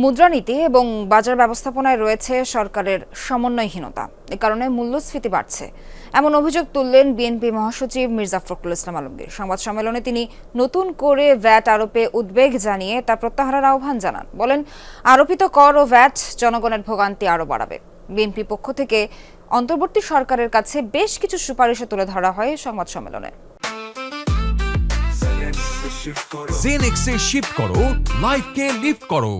মুদ্রানীতি এবং বাজার ব্যবস্থাপনায় রয়েছে সরকারের সমন্বয়হীনতা। এ কারণে মূল্যস্ফীতি বাড়ছে। এমন অভিযোগ তুললেন বিএনপি মহাসচিব মির্জা ফখরুল ইসলাম আলমগীর। সংবাদ সম্মেলনে তিনি নতুন করে ভ্যাট আরোপে উদ্বেগ জানিয়ে তা প্রত্যাহারের আহ্বান জানান। বলেন, আরোপিত কর ও ভ্যাট জনগণের ভোগান্তি আরও বাড়াবে। বিএনপি পক্ষ থেকে অন্তর্বর্তী সরকারের কাছে বেশ কিছু সুপারিশও তুলে ধরা হয় সংবাদ সম্মেলনে। জেনেক্সে শিফট করো লাইফকে লিফট করো।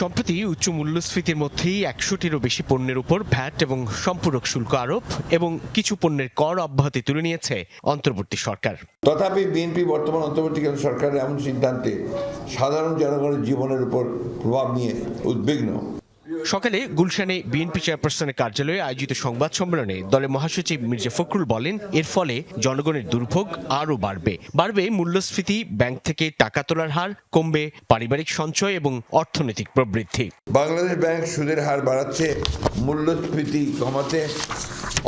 সম্প্রতি উচ্চ মূল্যস্ফীতির মধ্যেই একশোটিরও বেশি পণ্যের উপর ভ্যাট এবং সম্পূরক শুল্ক আরোপ এবং কিছু পণ্যের কর অব্যাহতি তুলে নিয়েছে অন্তর্বর্তী সরকার। তথাপি বিএনপি বর্তমান অন্তর্বর্তীকালীন সরকারের এমন সিদ্ধান্তে সাধারণ জনগণের জীবনের উপর প্রভাব নিয়ে উদ্বিগ্ন। সকালে গুলশানে বিএনপি চেয়ারপারসনের কার্যালয়ে আয়োজিত সংবাদ সম্মেলনে দলের মহাসচিব মির্জা ফখরুল বলেন, এর ফলে জনগণের দুর্ভোগ আরও বাড়বে। বাড়বে মূল্যস্ফীতি, ব্যাংক থেকে টাকা তোলার হার কমবে, পারিবারিক সঞ্চয় এবং অর্থনৈতিক প্রবৃদ্ধি। বাংলাদেশ ব্যাংক সুদের হার বাড়াচ্ছে, মূল্যস্ফীতি কমাতে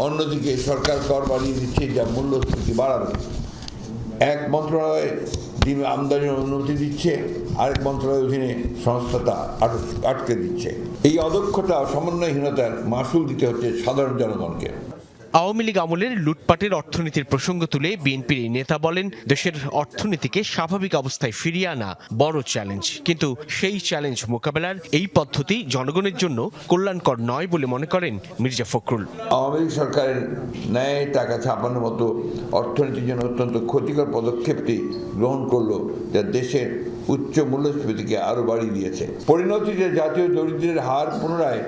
অন্যদিকে সরকার কর বাড়িয়ে দিচ্ছে যা মূল্যস্ফীতি বাড়াবে। এক মন্ত্রণালয় দিন আমদানির অনুমতি দিচ্ছে, আরেক মন্ত্রণালয়ের অধীনে সংস্থাটা আটক- আটকে দিচ্ছে। এই অদক্ষতা, সমন্বয়হীনতার মাসুল দিতে হচ্ছে সাধারণ জনগণকে। আওয়ামী লীগ আমলের লুটপাটের অর্থনীতির প্রসঙ্গ তুলে বিএনপির এই নেতা বলেন, দেশের অর্থনীতিকে স্বাভাবিক অবস্থায় ফিরিয়ে আনা বড় চ্যালেঞ্জ কিন্তু সেই চ্যালেঞ্জ মোকাবেলার এই পদ্ধতি জনগণের জন্য কল্যাণকর নয় বলে মনে করেন মির্জা ফখরুল। আওয়ামী লীগ সরকারের ন্যায় টাকা ছাপানোর মতো অর্থনীতির জন্য অত্যন্ত ক্ষতিকর পদক্ষেপটি গ্রহণ করল যা দেশের উচ্চ মূল্যস্ফীতিকে আরও বাড়িয়ে দিয়েছে। পরিণতিতে জাতীয় দরিদ্রের হার পুনরায়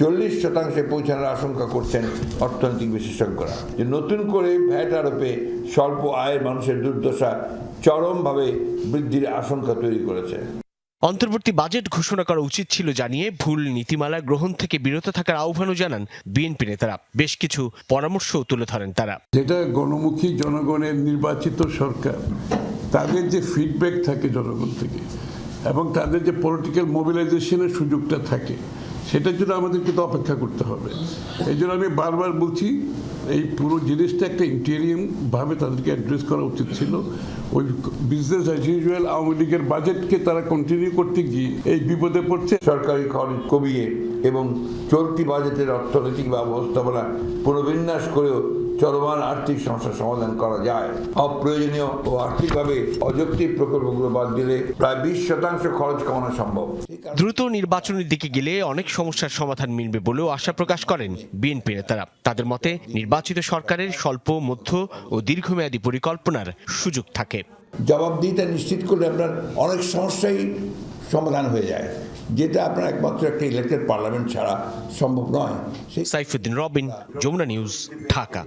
চল্লিশ শতাংশে পৌঁছানোর আশঙ্কা করছেন অর্থনৈতিক বিশেষজ্ঞরা। যে নতুন করে ভ্যাট আরোপে স্বল্প আয়ের মানুষের দুর্দশা চরমভাবে বৃদ্ধির আশঙ্কা তৈরি করেছে। অন্তর্বর্তী বাজেট ঘোষণা করা উচিত ছিল জানিয়ে ভুল নীতিমালা গ্রহণ থেকে বিরত থাকার আহ্বানও জানান বিএনপি নেতারা। বেশ কিছু পরামর্শও তুলে ধরেন তারা। যেটা গণমুখী জনগণের নির্বাচিত সরকার তাদের যে ফিডব্যাক থাকে জনগণ থেকে এবং তাদের যে পলিটিক্যাল মোবিলাইজেশনের সুযোগটা থাকে সেটার জন্য আমাদেরকে কিন্তু অপেক্ষা করতে হবে। এই জন্য আমি বারবার বলছি, এই পুরো জিনিসটা একটা ইন্টেরিয়াম ভাবে তাদেরকে অ্যাড্রেস করা উচিত ছিল। ওই বিজনেস অ্যাজ ইউজুয়াল আওয়ামী লীগের বাজেটকে তারা কন্টিনিউ করতে গিয়ে এই বিপদে পড়ছে। সরকারি খরচ কমিয়ে এবং চলতি বাজেটের অর্থনৈতিক ব্যবস্থাপনা পুনর্বিন্যাস করেও চলমান আর্থিক সমস্যার সমাধান করা যায়। অপ্রয়োজনীয় ও আর্থিকভাবে অযৌক্তিক প্রকল্পগুলো বাদ দিলে প্রায় বিশ শতাংশ খরচ কমানো সম্ভব। দ্রুত নির্বাচনের দিকে গেলে অনেক সমস্যার সমাধান মিলবে বলেও আশা প্রকাশ করেন বিএনপি নেতারা। তাদের মতে নির্বাচিত সরকারের স্বল্প মধ্য ও দীর্ঘমেয়াদী পরিকল্পনার সুযোগ থাকে। জবাবদিহিতা নিশ্চিত করলে আপনার অনেক সমস্যাই সমাধান হয়ে যায়। যেটা আপনার একমাত্র একটা ইলেক্টেড পার্লামেন্ট ছাড়া সম্ভব নয়। সেই সাইফুদ্দিন রবিন যমুনা নিউজ ঢাকা।